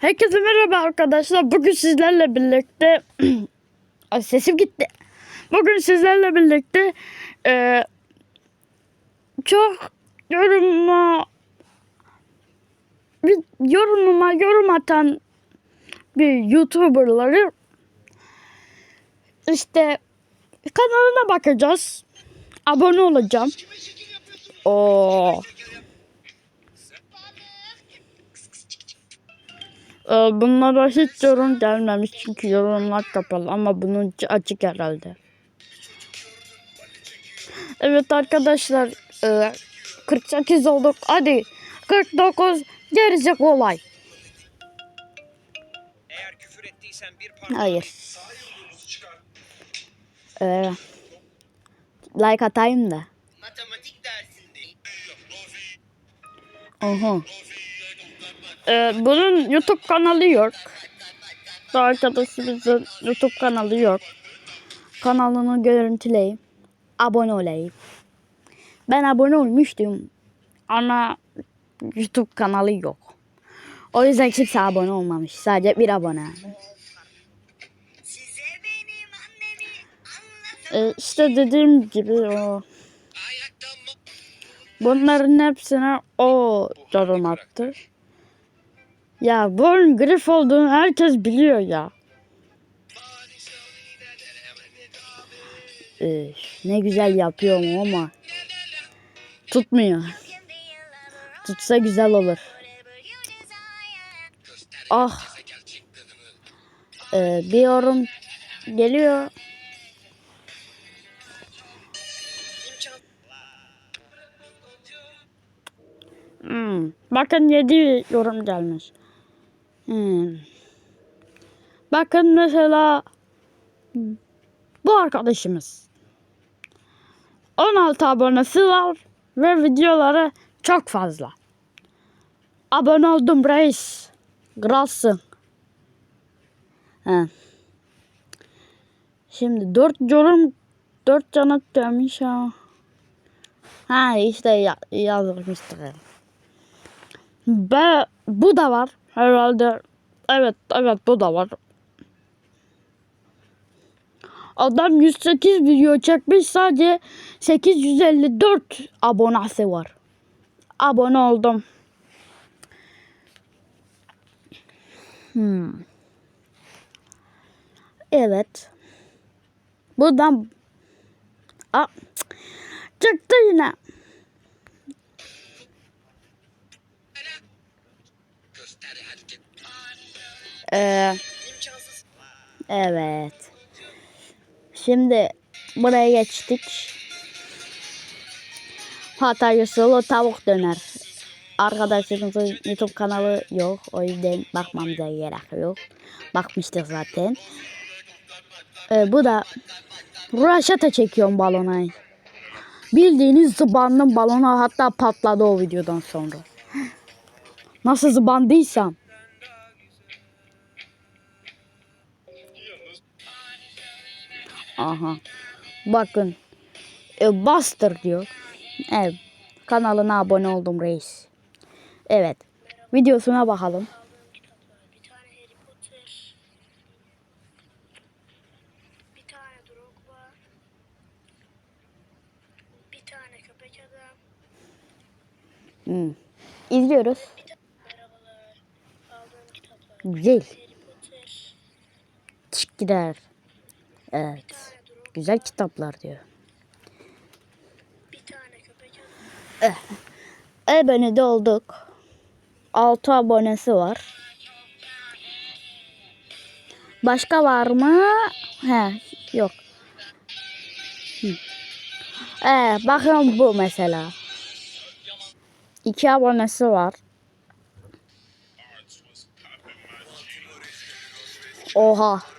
Herkese merhaba arkadaşlar. Bugün sizlerle birlikte Ay, sesim gitti. Bugün sizlerle birlikte e, çok yoruma bir yorumuma yorum atan bir YouTuber'ları işte kanalına bakacağız. Abone olacağım. Oo. Bunlara hiç yorum gelmemiş çünkü yorumlar kapalı ama bunun açık herhalde. Evet arkadaşlar e, 48 olduk hadi 49 gerisi kolay. Eğer küfür ettiysen bir parmak Hayır. Ee, like atayım da. matematik dersinde Oha. Ee, bunun YouTube kanalı yok. Bu arkadaşımızın YouTube kanalı yok. Kanalını görüntüleyeyim. Abone olayım. Ben abone olmuştum. Ama YouTube kanalı yok. O yüzden kimse abone olmamış. Sadece bir abone. Ee, işte dediğim gibi o. Bunların hepsine o yorum attı. Ya bunun grif olduğunu herkes biliyor ya. Üf, ne güzel yapıyorum ama tutmuyor. Tutsa güzel olur. Ah. Ee, bir yorum geliyor. Hmm. Bakın 7 yorum gelmiş. Hmm. Bakın mesela bu arkadaşımız 16 abonesi var ve videoları çok fazla. Abone oldum reis. Kralsın. Şimdi 4 yorum 4 canat demiş ha. Ha işte ya, yazmıştık. Ve bu da var herhalde. Evet evet bu da var. Adam 108 video çekmiş sadece 854 abonesi var. Abone oldum. Hmm. Evet. Buradan Aa, çıktı yine. Ee. Evet. Şimdi buraya geçtik. Hatay usulü tavuk döner. Arkadaşlarımızın YouTube kanalı yok. O yüzden bakmamıza gerek yok. Bakmıştık zaten. Ee, bu da Raşata çekiyorum balona. Bildiğiniz zıbanın balona hatta patladı o videodan sonra. Nasıl zıbandıysam. Aha. Bakın. E, Buster diyor. Evet. Kanalına abone oldum reis. Evet. Videosuna bakalım. Hmm. İzliyoruz. Güzel. Potter. Teşekkürler. Evet. Güzel kitaplar diyor. Bir tane köpek adam. Abone de olduk. 6 abonesi var. Başka var mı? He, yok. Hı. Ee, bakın bu mesela. 2 abonesi var. Oha.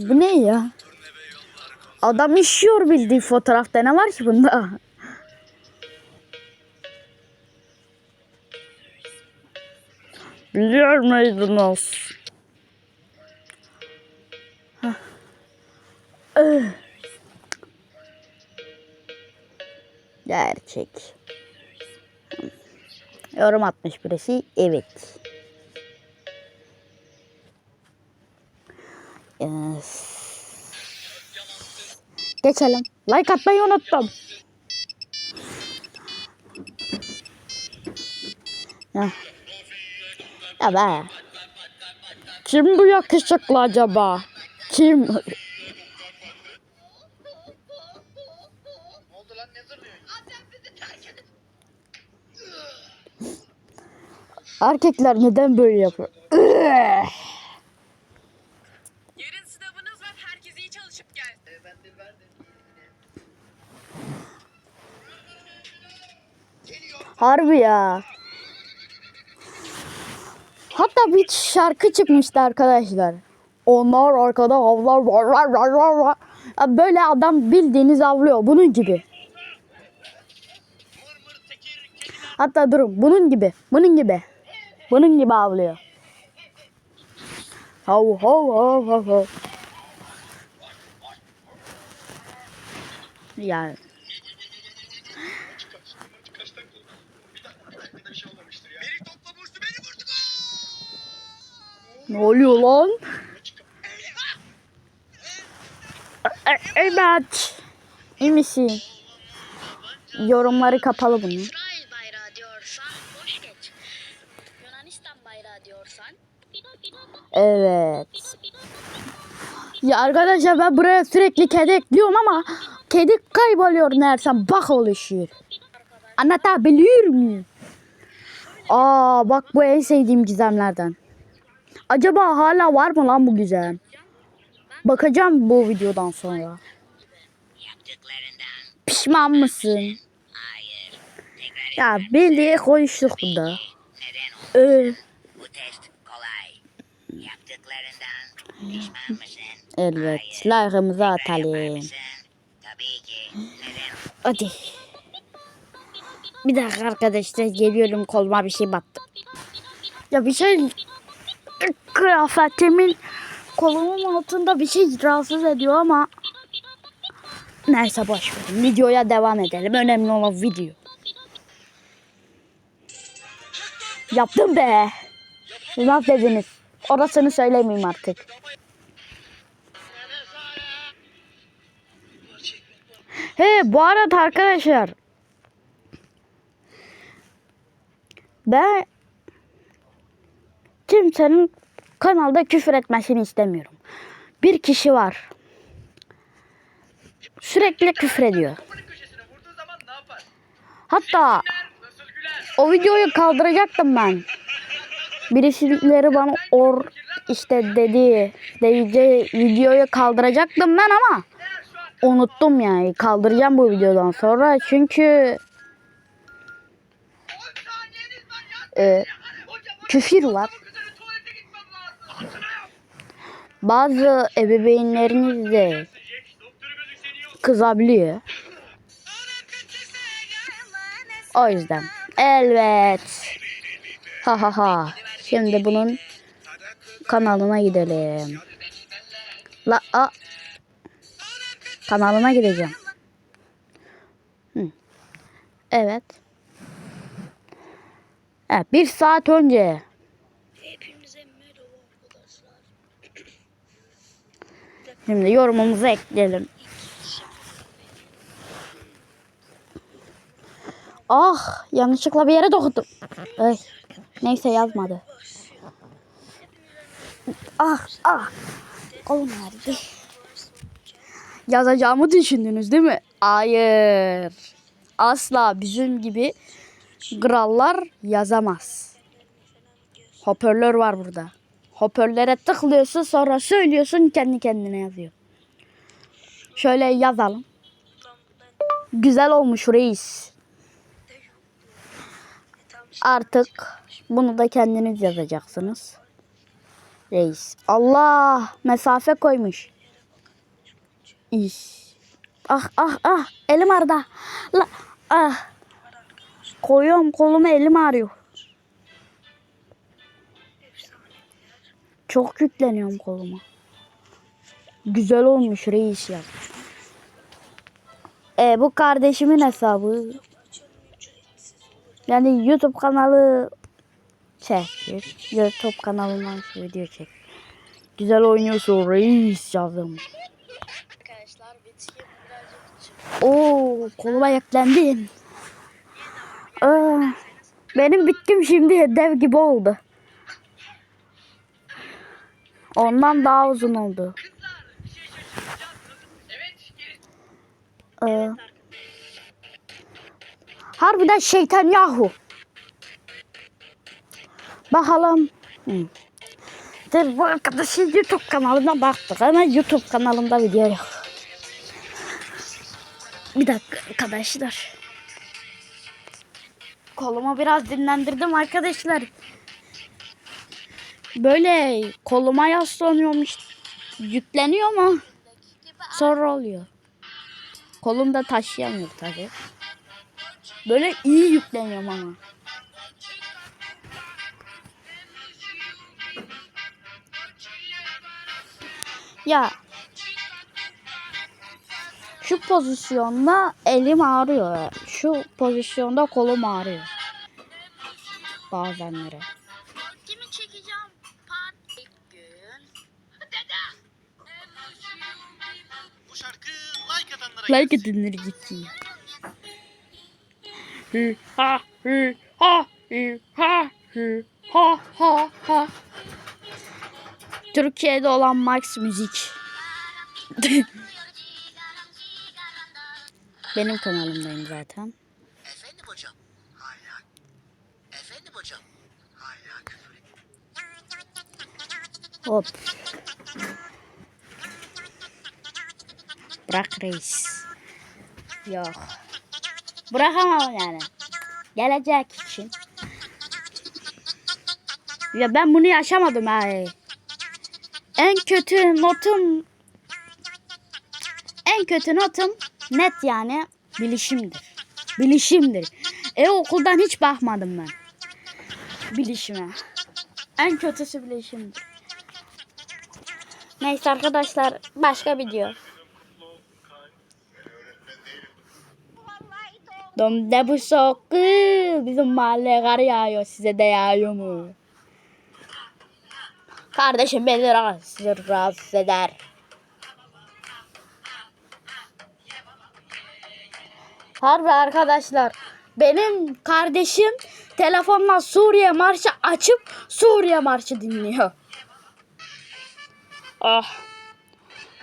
Bu ne ya? Adam işiyor bildiği fotoğrafta ne var ki bunda? Biliyor muydunuz? Gerçek. Yorum atmış birisi. Evet. Yes. Geçelim. Like atmayı unuttum. Ya. Ya be. Kim bu yakışıklı acaba? Kim? Erkekler neden böyle yapıyor? Yarın sınavınız var. Herkes iyi çalışıp gel. E, ben de verdim. Harbi ya. Hatta bir şarkı çıkmıştı arkadaşlar. Onlar arkada avlar var var var var Böyle adam bildiğiniz avlıyor. Bunun gibi. Hatta durun. Bunun gibi. Bunun gibi. Bunun gibi avlıyor. Hav hav hav hav. Yani. Beni toplamıştı beni vurdu. Ne oluyor lan? Evet. İyi misin? Yorumları kapalı bunun. İsrail bayrağı diyorsan boş geç. Yunanistan bayrağı diyorsan Evet. Ya arkadaşlar ben buraya sürekli kedi ekliyorum ama kedi kayboluyor nersem bak oluşuyor. Anlatabiliyor muyum? Aa bak bu en sevdiğim gizemlerden. Acaba hala var mı lan bu gizem? Bakacağım bu videodan sonra. Pişman mısın? Ya bildiği konuştuk burada. evet like'ımızı atalım. Hadi. Bir dakika arkadaşlar geliyorum koluma bir şey battı. Ya bir şey kıyafetimin kolumun altında bir şey rahatsız ediyor ama neyse boş verin. Videoya devam edelim. Önemli olan video. Yaptım be. Ne dediniz? Orasını söylemeyeyim artık. He bu arada arkadaşlar ben kimsenin kanalda küfür etmesini istemiyorum. Bir kişi var. Sürekli küfür ediyor. Hatta o videoyu kaldıracaktım ben. Birisileri bana or işte dedi deyince videoyu kaldıracaktım ben ama unuttum yani. Kaldıracağım bu videodan sonra çünkü 10 saniyeniz var ya. e, küfür var. Bazı ebeveynleriniz de kızabiliyor. O yüzden. Evet. Ha ha ha. Şimdi bunun kanalına gidelim. La a. Kanalına gideceğim. Hı. Evet. Evet, bir saat önce. hepinize merhaba arkadaşlar. Şimdi yorumumuzu ekleyelim. Ah yanlışlıkla bir yere dokundum. Ay, neyse yazmadı. Ah ah. Kolum nerede? Yazacağımı düşündünüz değil mi? Hayır. Asla bizim gibi krallar yazamaz. Hoparlör var burada. Hoparlöre tıklıyorsun sonra söylüyorsun kendi kendine yazıyor. Şöyle yazalım. Güzel olmuş reis. Artık bunu da kendiniz yazacaksınız. Reis. Allah mesafe koymuş. İş. Ah ah ah elim arda. La, ah. Koyuyorum kolumu elim ağrıyor. Çok yükleniyorum koluma. Güzel olmuş reis ya. E, bu kardeşimin hesabı. Yani YouTube kanalı çekir. YouTube kanalından şu video çek. Güzel oynuyorsun reis yazdım. Oo koluma yüklendin. Aa, benim bitkim şimdi dev gibi oldu. Ondan daha uzun oldu. Ee, harbiden şeytan yahu. Bakalım. Hı. Dur bu arkadaşın YouTube kanalına baktık ama YouTube kanalımda video yok. Bir dakika arkadaşlar. Kolumu biraz dinlendirdim arkadaşlar. Böyle koluma yaslanıyormuş. Yükleniyor ama sonra oluyor. Kolumda taşıyamıyor tabi. Böyle iyi yükleniyorum ama. Ya şu pozisyonda elim ağrıyor. Şu pozisyonda kolum ağrıyor. Bazenlere. Gitti. Hı ha ha hı ha hı ha ha ha. Türkiye'de olan Max Müzik. Benim kanalımdayım zaten. Efendim hocam. Hala. Efendim hocam. Hala küfür. Hop. Bırak reis. Yok. Bırakamam yani. Gelecek için. Ya ben bunu yaşamadım ha. En kötü notum en kötü notum net yani bilişimdir. Bilişimdir. E okuldan hiç bakmadım ben. Bilişime. En kötüsü bilişimdir. Neyse arkadaşlar başka video. Donde bu soğuk bizim mahalle kar yağıyor size de yağıyor mu? Kardeşim beni rahatsız, rahatsız eder. Harbi arkadaşlar benim kardeşim telefonla Suriye marşı açıp Suriye marşı dinliyor. Ah.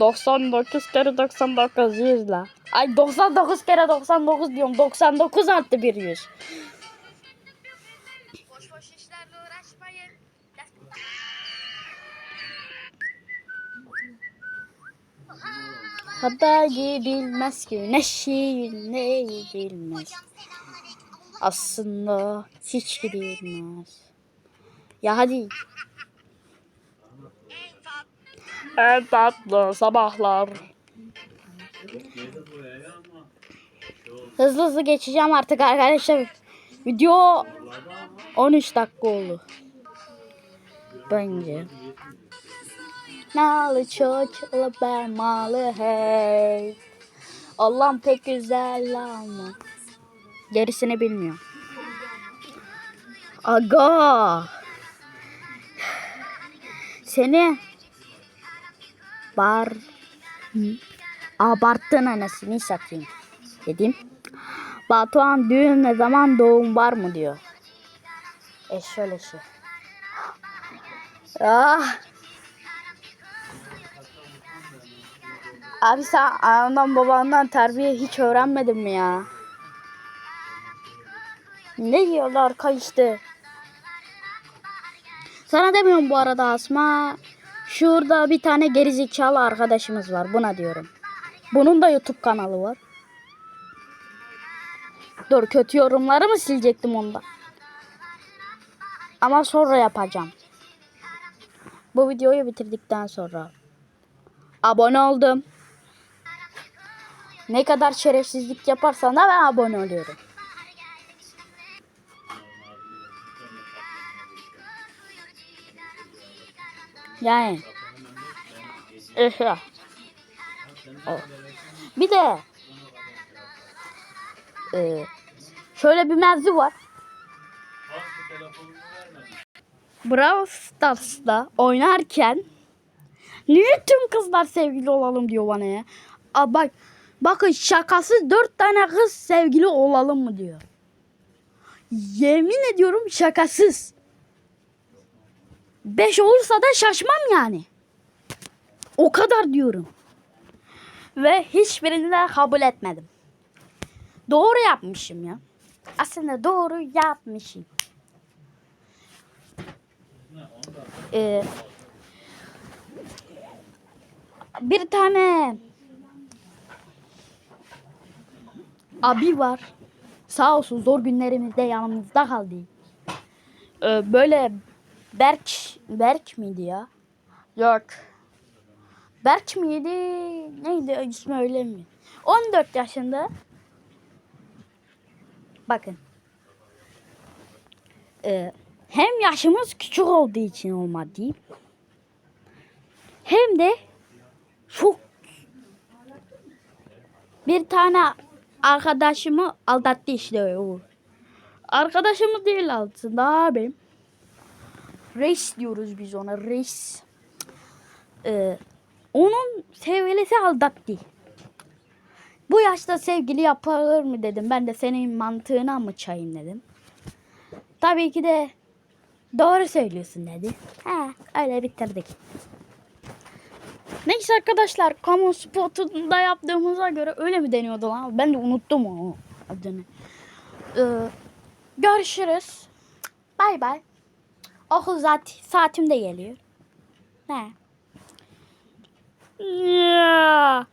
99 kere 99 100 la. Ay 99 kere 99 diyorum. 99 artı bir 100. Boş boş işlerle uğraşmayın. Bilmez ki neşeyi neyi bilmez. Aslında hiç bilmez. Ya hadi. En tatlı sabahlar. Hızlı hızlı geçeceğim artık arkadaşlar. Video 13 dakika oldu. Bence. Nalı çocuğu ben malı hey. Allah'ım pek güzel ama. Gerisini bilmiyorum. Aga. Seni bar abarttın anasını satayım dedim. Batuhan düğün ne zaman doğum var mı diyor. E şöyle şey. Ah. Abi sen anandan babandan terbiye hiç öğrenmedin mi ya? Ne diyorlar işte. Sana demiyorum bu arada Asma. Şurada bir tane gerizekalı arkadaşımız var. Buna diyorum. Bunun da YouTube kanalı var. Dur kötü yorumları mı silecektim onda? Ama sonra yapacağım. Bu videoyu bitirdikten sonra. Abone oldum. Ne kadar şerefsizlik yaparsan da ben abone oluyorum. Yani. Ya. Oh. Bir de Ee, şöyle bir mevzu var. Brawl Stars'ta oynarken niye tüm kızlar sevgili olalım diyor bana ya. Aa, bak bakın şakası dört tane kız sevgili olalım mı diyor. Yemin ediyorum şakasız. Beş olursa da şaşmam yani. O kadar diyorum. Ve hiçbirini de kabul etmedim. Doğru yapmışım ya. Aslında doğru yapmışım. Ee, bir tane abi var. Sağ olsun zor günlerimizde yanımızda kaldı. Ee, böyle Berk Berk miydi ya? Yok. Berk miydi? Neydi ismi öyle mi? 14 yaşında. Bakın. Ee, hem yaşımız küçük olduğu için olmadı. Hem de çok bir tane arkadaşımı aldattı işte o. Arkadaşımı değil aslında abim. Reis diyoruz biz ona reis. Ee, onun sevgilisi aldattı. Bu yaşta sevgili yapılır mı dedim. Ben de senin mantığına mı çayım dedim. Tabii ki de doğru söylüyorsun dedi. He, öyle bitirdik. Neyse arkadaşlar kamu spotunda yaptığımıza göre öyle mi deniyordu lan? Ben de unuttum o adını. Ee, görüşürüz. Bay bay. Okul saat, saatim de geliyor. Ne? Ya.